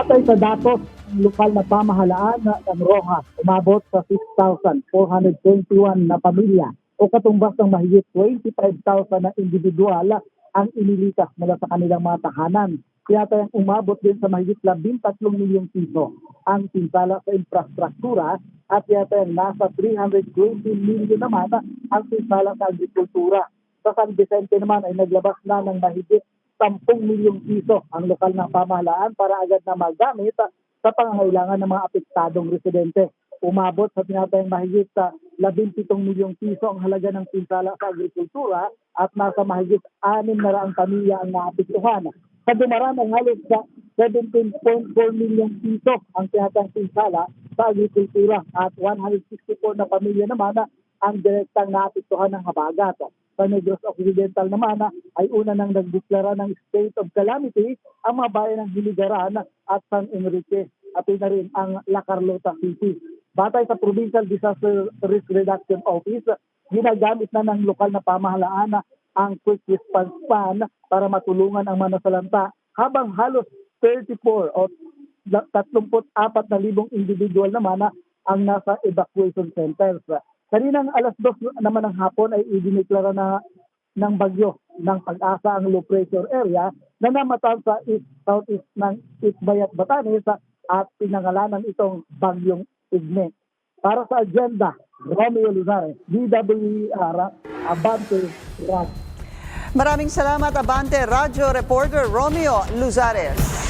Batay sa datos ng lokal na pamahalaan ng Rojas, umabot sa 6,421 na pamilya o katumbas ng mahigit 25,000 na individual ang inilikas mula sa kanilang mga tahanan. Kaya tayong umabot din sa mahigit 13 milyong piso ang pinsala sa infrastruktura at kaya tayong nasa 320 milyon naman ang pinsala sa agrikultura. Sa San Vicente naman ay naglabas na ng mahigit 10 milyong piso ang lokal na pamahalaan para agad na magamit sa pangangailangan ng mga apektadong residente. Umabot sa tinatayang mahigit sa 17 milyong piso ang halaga ng pinsala sa agrikultura at nasa mahigit 6 na raang pamilya ang naapektuhan. Sa dumaraan ang halos sa 17.4 milyong piso ang tinatayang pinsala sa agrikultura at 164 na pamilya naman ang direktang naapektuhan ng habagat. Negros Occidental naman ay una nang nagdeklara ng state of calamity ang mga bayan ng Hiligaran at San Enrique at na rin ang La Carlota City. Batay sa Provincial Disaster Risk Reduction Office, ginagamit na ng lokal na pamahalaan ah, ang quick response plan para matulungan ang manasalanta habang halos 34 o 34 na libong individual naman ang nasa evacuation centers. Kaninang alas dos naman ng hapon ay idineklara na ng bagyo ng pag-asa ang low pressure area na namatan sa east southeast ng Itbayat Batanes at pinangalanan itong bagyong Igne. Para sa agenda, Romeo Luzares, DWR, Abante, Rock. Maraming salamat, Abante Radio Reporter Romeo Luzares.